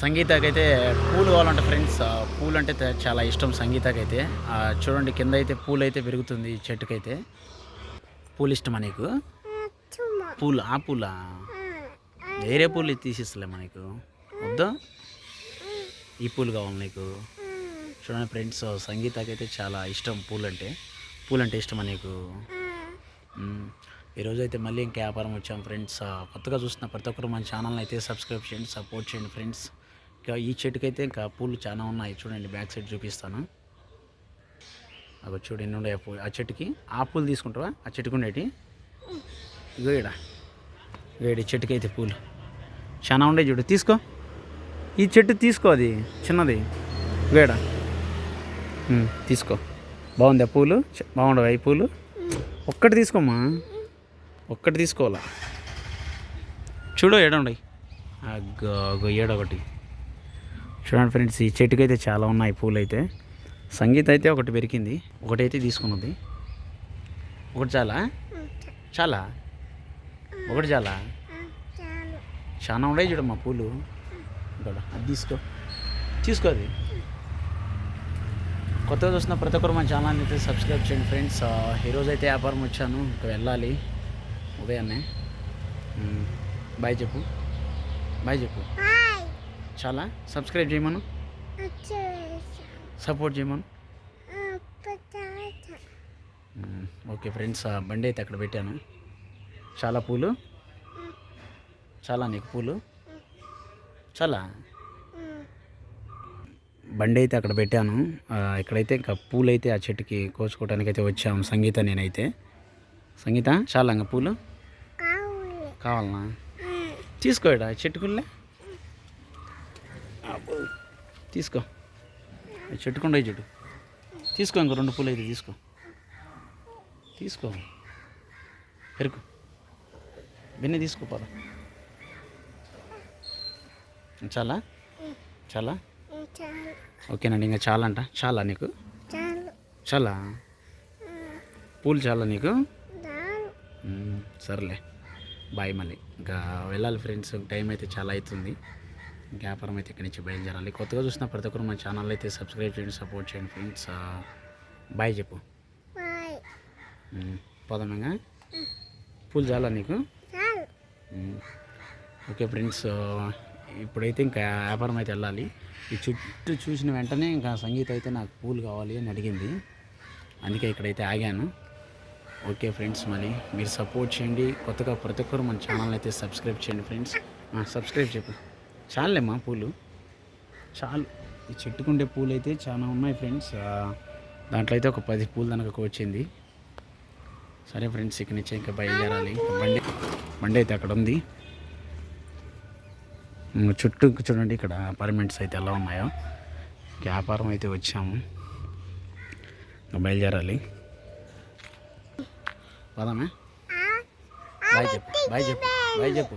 సంగీతకైతే పూలు కావాలంటే ఫ్రెండ్స్ పూలు అంటే చాలా ఇష్టం సంగీతకైతే. చూడండి కింద అయితే పూలు అయితే పెరుగుతుంది చెట్టుకైతే. పూలు ఇష్టమా నీకు? పూలు ఆ పూలా? వేరే పూలు తీసిస్తలే మనకు వద్దా? ఈ పూలు కావాలి నీకు. చూడండి ఫ్రెండ్స్ సంగీతకైతే చాలా ఇష్టం పూలు అంటే పూలు అంటే ఇష్టమా నీకు? ఈరోజు అయితే మళ్ళీ ఇంకా వ్యాపారం వచ్చాం ఫ్రెండ్స్. కొత్తగా చూస్తున్న ప్రతి ఒక్కరు మన ఛానల్ని అయితే సబ్స్క్రైబ్ చేయండి సపోర్ట్ చేయండి ఫ్రెండ్స్. ఇంకా ఈ చెట్టుకైతే ఇంకా పూలు చాలా ఉన్నాయి చూడండి బ్యాక్ సైడ్ చూపిస్తాను. అవి చూడు ఎన్ని ఉన్నాయి ఆ పూలు. ఆ చెట్టుకి ఆ పూలు తీసుకుంటావా? ఆ చెట్టుకు ఉండేటి? ఇగో ఈడ. ఇగో ఈ చెట్టుకి అయితే పూలు. చాలా ఉండే చూడు తీసుకో. ఈ చెట్టు తీసుకో అది చిన్నది. ఇగో తీసుకో. బాగుంది ఆ పూలు బాగుండవు ఈ పూలు? ఒక్కటి తీసుకోమ్మా. ఒక్కటి తీసుకోవాలా? చూడు ఏడుండయి అగ్గో ఏడొకటి. చూడండి ఫ్రెండ్స్ ఈ చెట్టుకి అయితే చాలా ఉన్నాయి పూలు అయితే సంగీత అయితే ఒకటి పెరిగింది. ఒకటైతే తీసుకున్నది. ఒకటి చాలా? చాలా? ఒకటి చాలా? చాలా. ఉన్నాయి చూడమ్మా పూలు. ఇక్కడ అది తీసుకో. తీసుకో అది. కొత్తగా చూస్తున్న ప్రతి ఒక్కరు మన ఛానల్ని అయితే సబ్స్క్రైబ్ చేయండి ఫ్రెండ్స్. ఈరోజు అయితే వ్యాపారం వచ్చాను. ఇంకా వెళ్ళాలి. ఉదయాన్నే. బాయ్ చెప్పు. బాయ్ చెప్పు. చాలా సబ్స్క్రైబ్ చేయమను. సపోర్ట్ చేయమను. ఓకే ఫ్రెండ్స్ ఆ బండి అయితే అక్కడ పెట్టాను. చాలా పూలు. చాలా నీకు పూలు. చాలా. బండి అయితే అక్కడ పెట్టాను. ఇక్కడైతే ఇంకా పూలు అయితే ఆ చెట్టుకి కోసుకోవడానికి అయితే వచ్చాము సంగీత నేనైతే. సంగీత చాలా ఇంకా పూలు కావాలనా? తీసుకో ఇడ చెట్టుకుల్లే. తీసుకో. చెట్టుకుండా చెట్టు. తీసుకో ఇంకో రెండు పూలు అయితే తీసుకో. తీసుకో. పెరుకు బిన్నె తీసుకో పద. చాలా? చాలా? ఓకేనండి ఇంకా చాలా అంట చాలా. నీకు చాలా పూలు చాలా నీకు? సర్లే బాయ్ మళ్ళీ. ఇంకా వెళ్ళాలి ఫ్రెండ్స్ టైం అయితే చాలా అవుతుంది. ఇంకా వ్యాపారం అయితే ఇక్కడి నుంచి బయలుదేరాలి. కొత్తగా చూసిన ప్రతి ఒక్కరు మన ఛానల్ అయితే సబ్స్క్రైబ్ చేయండి సపోర్ట్ చేయండి ఫ్రెండ్స్. బాయ్ చెప్పు. పోదామేగా పూలు చాలా నీకు. ఓకే ఫ్రెండ్స్ ఇప్పుడైతే ఇంకా వ్యాపారం అయితే వెళ్ళాలి. ఈ చుట్టూ చూసిన వెంటనే ఇంకా సంగీత అయితే నాకు పూలు కావాలి అని అడిగింది. అందుకే ఇక్కడైతే ఆగాను. ఓకే ఫ్రెండ్స్ మళ్ళీ మీరు సపోర్ట్ చేయండి. కొత్తగా ప్రతి ఒక్కరు మన ఛానల్ అయితే సబ్స్క్రైబ్ చేయండి ఫ్రెండ్స్. సబ్స్క్రైబ్ చెప్పు చాలేమ్మా పూలు. చాలు. ఈ చెట్టుకుండే పూలు అయితే చాలా ఉన్నాయి ఫ్రెండ్స్. దాంట్లో అయితే ఒక పది పూలు దానికి వచ్చింది. సరే ఫ్రెండ్స్ ఇక్కడి నుంచి ఇంకా బయలుదేరాలి. బండి బండి అయితే అక్కడ ఉంది. చుట్టూ చూడండి ఇక్కడ అపార్ట్మెంట్స్ అయితే ఎలా ఉన్నాయో. వ్యాపారం అయితే వచ్చాము. ఇంకా బయలుదేరాలి. పదామే? బాయ్ చెప్పు బాయ్ చెప్పు బాయ్ చెప్పు.